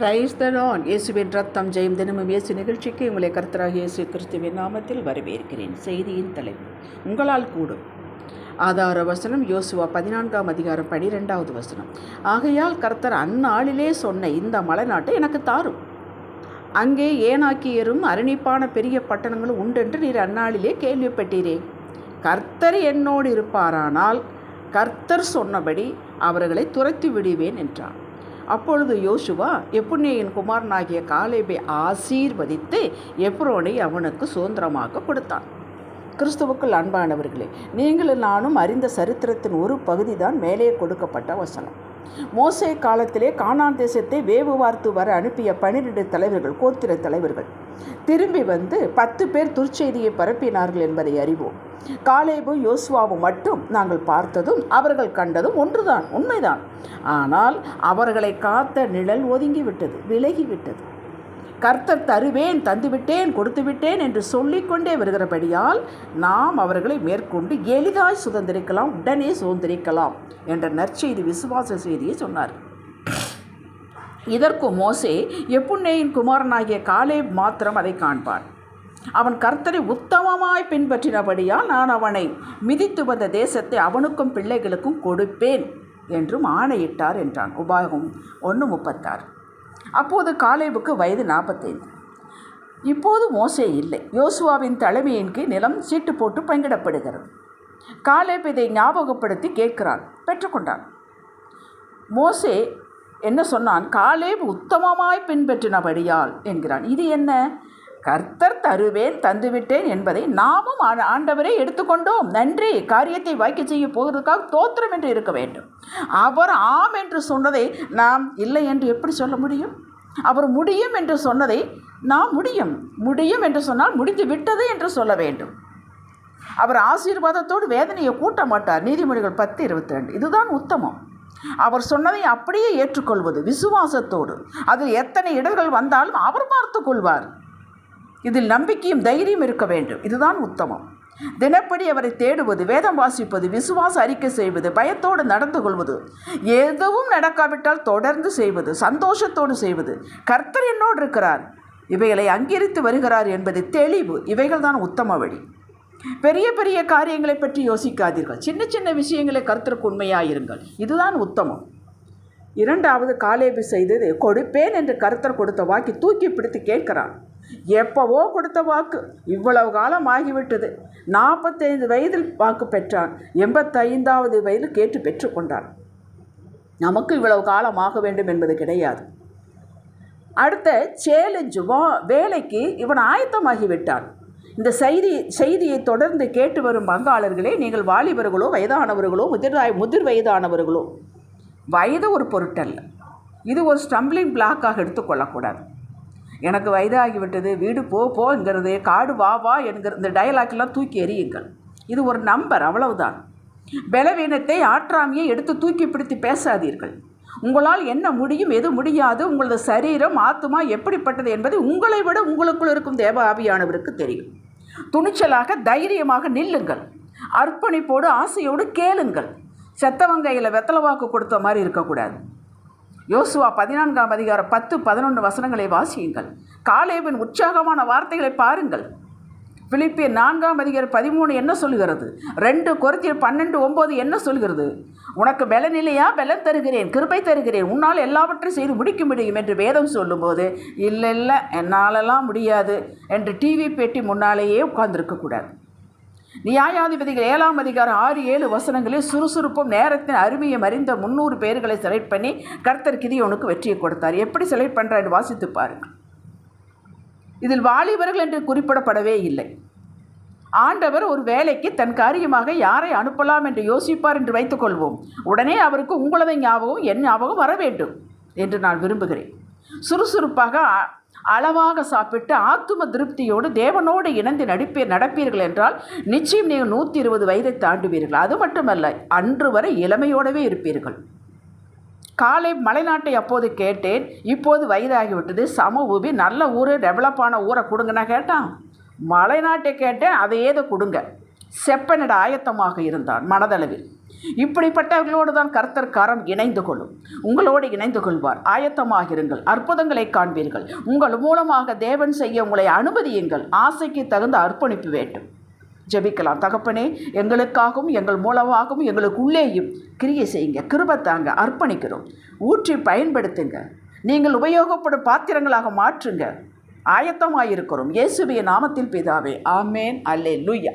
Praise the Lord இயேசுவின் ரத்தம் ஜெயம் தினமும் இயேசு நிகழ்ச்சிக்கு உங்களை கர்த்தராக இயேசு கிறிஸ்துவின் நாமத்தில் வரவேற்கிறேன். செய்தியின் தலைப்பு உங்களால் கூடும். ஆதார வசனம் யோசுவா பதினான்காம் அதிகாரம் பனிரெண்டாவது வசனம். ஆகையால் கர்த்தர் அந்நாளிலே சொன்ன இந்த மலைநாட்டை எனக்கு தாரும். அங்கே ஏனாக்கியரும் அரணிப்பான பெரிய பட்டணங்களும் உண்டென்று நீர் அந்நாளிலே கேள்விப்பட்டீரே. கர்த்தர் என்னோடு இருப்பாரானால் கர்த்தர் சொன்னபடி அவர்களை துரத்தி விடுவேன் என்றான் அப்பொழுது யோசுவா எப்புன்னேயின் குமாரனாகிய காலேபை ஆசீர்வதித்து எப்ரோனை அவனுக்கு சுதந்திரமாக கொடுத்தான். கிறிஸ்துவுக்குள் அன்பானவர்களே நீங்களும் நானும் அறிந்த சரித்திரத்தின் ஒரு பகுதி தான் மேலே கொடுக்கப்பட்ட வசனம். மோசே காலத்திலே கானான் தேசத்தை வேவு வார்த்து வர அனுப்பிய பன்னிரெண்டு தலைவர்கள் கோத்திர தலைவர்கள். திரும்பி வந்து பத்து பேர் துர்ச்செய்தியை பரப்பினார்கள் என்பதை அறிவோம். காலேபும் யோசுவாவும் மட்டும் நாங்கள் பார்த்ததும் அவர்கள் கண்டதும் ஒன்றுதான் உண்மைதான். ஆனால் அவர்களை காத்த நிழல் ஒதுங்கிவிட்டது விலகிவிட்டது. கர்த்தர் தருவேன் தந்துவிட்டேன் கொடுத்து விட்டேன் என்று சொல்லிக்கொண்டே வருகிறபடியால் நாம் அவர்களை மேற்கொண்டு எளிதாய் சுதந்திரிக்கலாம் உடனே சுதந்திரிக்கலாம் என்ற நற்செய்தி விசுவாச செய்தியை சொன்னார். இதற்கு மோசே எப்புன்னேயின் குமாரனாகிய காலே மாத்திரம் அதை காண்பான் அவன் கர்த்தரை உத்தமமாய் பின்பற்றினபடியால் நான் அவனை மிதித்து வந்த தேசத்தை அவனுக்கும் பிள்ளைகளுக்கும் கொடுப்பேன் என்றும் ஆணையிட்டார் என்றான். உபாகம் ஒன்று முப்பத்தாறு. அப்போது காலேபுக்கு வயது நாற்பத்தைந்து. இப்போது மோசே இல்லை. யோசுவாவின் தலைமையின் கீழ் நிலம் சீட்டு போட்டு பங்கிடப்படுகிறது. காலேப் இதை ஞாபகப்படுத்தி கேட்கிறான் பெற்றுக்கொண்டான். மோசே என்ன சொன்னான்? காலேப் உத்தமமாய் பின்பற்றினபடியால் என்கிறான். இது என்ன? கர்த்தர் தருவேன் தந்துவிட்டேன் என்பதை நாமும் ஆண்டவரே எடுத்துக்கொண்டோம். நன்றி. காரியத்தை வாய்க்க செய்ய போவதற்காக தோத்திரம் என்று இருக்க வேண்டும். அவர் ஆம் என்று சொன்னதை நாம் இல்லை என்று எப்படி சொல்ல முடியும்? அவர் முடியும் என்று சொன்னதை நாம் முடியும். முடியும் என்று சொன்னால் முடிந்து விட்டது என்று சொல்ல வேண்டும். அவர் ஆசீர்வாதத்தோடு வேதனையை கூட்ட மாட்டார். நீதிமொழிகள் பத்து இருபத்தி ரெண்டு இதுதான் உத்தமம். அவர் சொன்னதை அப்படியே ஏற்றுக்கொள்வது விசுவாசத்தோடு. அதில் எத்தனை இடர்கள் வந்தாலும் அவர் பார்த்து கொள்வார். இதில் நம்பிக்கையும் தைரியம் இருக்க வேண்டும். இதுதான் உத்தமம். தினப்படி அவரை தேடுவது வேதம் வாசிப்பது விசுவாச அறிக்கை செய்வது பயத்தோடு நடந்து கொள்வது எதுவும் நடக்காவிட்டால் தொடர்ந்து செய்வது சந்தோஷத்தோடு செய்வது. கர்த்தர் என்னோடு இருக்கிறார். இவைகளை அங்கீகரித்து வருகிறார் என்பது தெளிவு. இவைகள் தான் உத்தம வழி. பெரிய பெரிய காரியங்களை பற்றி யோசிக்காதீர்கள். சின்ன சின்ன விஷயங்களை கருத்திற்கு உண்மையாயிருங்கள். இதுதான் உத்தமம். இரண்டாவது காலேபு செய்தது கொடுப்பேன் என்று கருத்தர் கொடுத்த வாக்கி தூக்கி பிடித்து கேட்கிறான் எப்போவோ கொடுத்த வாக்கு இவ்வளவு காலம் ஆகிவிட்டது. நாற்பத்தைந்து வயதில் வாக்கு பெற்றான். எண்பத்தைந்தாவது வயதில் கேட்டு பெற்றுக்கொண்டான் நமக்கு இவ்வளவு காலம் ஆக வேண்டும் என்பது கிடையாது. அடுத்த சேலஞ்சு வா வேலைக்கு இவன் ஆயத்தமாகிவிட்டான். இந்த செய்தி செய்தியை தொடர்ந்து கேட்டு வரும் பங்காளர்களே நீங்கள் வாலிபர்களோ வயதானவர்களோ முதிர் முதிர் வயதானவர்களோ வயது ஒரு பொருட்டல்ல. இது ஒரு ஸ்டம்பிளிங் பிளாக்காக எடுத்துக்கொள்ளக்கூடாது எனக்கு வயதாகிவிட்டது வீடு போ போங்கிறது காடு வா வா என்கிற இந்த டயலாக்லாம் தூக்கி எறியுங்கள். இது ஒரு நம்பர் அவ்வளவுதான். பலவீனத்தை ஆற்றாமையை எடுத்து தூக்கி பிடித்து பேசாதீர்கள். உங்களால் என்ன முடியும் எது முடியாது உங்களது சரீரம் ஆத்துமா எப்படிப்பட்டது என்பது உங்களை விட உங்களுக்குள் இருக்கும் தேவ ஆவியானவருக்கு தெரியும். துணிச்சலாக தைரியமாக நில்லுங்கள். அர்ப்பணிப்போடு ஆசையோடு கேளுங்கள். செத்தவங்கையில் வெத்தலை வாக்கு கொடுத்த மாதிரி இருக்கக்கூடாது. யோசுவா பதினான்காம் அதிகாரம் பத்து பதினொன்று வசனங்களை வாசியுங்கள். காலேபின் உற்சாகமான வார்த்தைகளை பாருங்கள். பிலிப்பிய நான்காம் அதிகாரம் பதிமூணு என்ன சொல்கிறது ரெண்டு குறைத்தியர் பன்னெண்டு ஒம்பது என்ன சொல்கிறது உனக்கு பலனிலையா பலன் தருகிறேன் கிருப்பை தருகிறேன். உன்னால் எல்லாவற்றையும் செய்து முடிக்க முடியும் என்று வேதம் சொல்லும்போது இல்லை இல்லை என்னாலெல்லாம் முடியாது என்று டிவி பேட்டி முன்னாலேயே உட்கார்ந்துருக்கக்கூடாது நியாயாதிபதிகள் ஏழாம் அதிகாரம் ஆறு ஏழு வசனங்களில் சுறுசுறுப்பும் நேரத்தின் அருமையை அறிந்த முந்நூறு பேர்களை செலக்ட் பண்ணி கர்த்தர் கிதியோனுக்கு வெற்றியை கொடுத்தார். எப்படி செலக்ட் பண்ணுறாரு வாசித்து பாருங்கள். இதில் வாலிபர்கள் என்று குறிப்பிடப்படவே இல்லை. ஆண்டவர் ஒரு வேலைக்கு தன் காரியமாக யாரை அனுப்பலாம் என்று யோசிப்பார் என்று வைத்துக்கொள்வோம் உடனே அவருக்கு உங்களது ஞாபகம் என் ஞாபகம் வர வேண்டும் என்று நான் விரும்புகிறேன். சுறுசுறுப்பாக அளவாக சாப்பிட்டு ஆத்தும திருப்தியோடு தேவனோடு இணைந்து நடிப்பீர் நடப்பீர்கள் என்றால் நிச்சயம் நீங்கள் நூற்றி இருபது வயதை தாண்டுவீர்கள். அது மட்டுமல்ல அன்று வரை இளமையோடவே இருப்பீர்கள். காலை மலைநாட்டை அப்போது கேட்டேன் இப்போது வயதாகிவிட்டது. சம ஊபி நல்ல ஊர் டெவலப்பான ஊரை கொடுங்கண்ணா கேட்டான். மலைநாட்டை கேட்டேன் அதை ஏதோ கொடுங்க. செப்பனிட ஆயத்தமாக இருந்தான் மனதளவில். இப்படிப்பட்டவர்களோடு தான் கர்த்தர் கரம் இணைந்து கொள்ளும். உங்களோடு இணைந்து கொள்வார். ஆயத்தமாகிருங்கள். அற்புதங்களை காண்பீர்கள். உங்கள் மூலமாக தேவன் செய்ய உங்களை அனுமதியுங்கள். ஆசைக்கு தகுந்த அர்ப்பணிப்பு வேண்டும். ஜெபிக்கலாம். தகப்பனே எங்களுக்காகவும் எங்கள் மூலமாகவும் எங்களுக்கு உள்ளேயும் கிரியை செய்யுங்க. கிருபத்தாங்க அர்ப்பணிக்கிறோம். ஊற்றி பயன்படுத்துங்க. நீங்கள் உபயோகப்படும் பாத்திரங்களாக மாற்றுங்க. ஆயத்தமாயிருக்கிறோம். இயேசுவிய நாமத்தில் பிதாவே. ஆமேன். அல்லே லூயா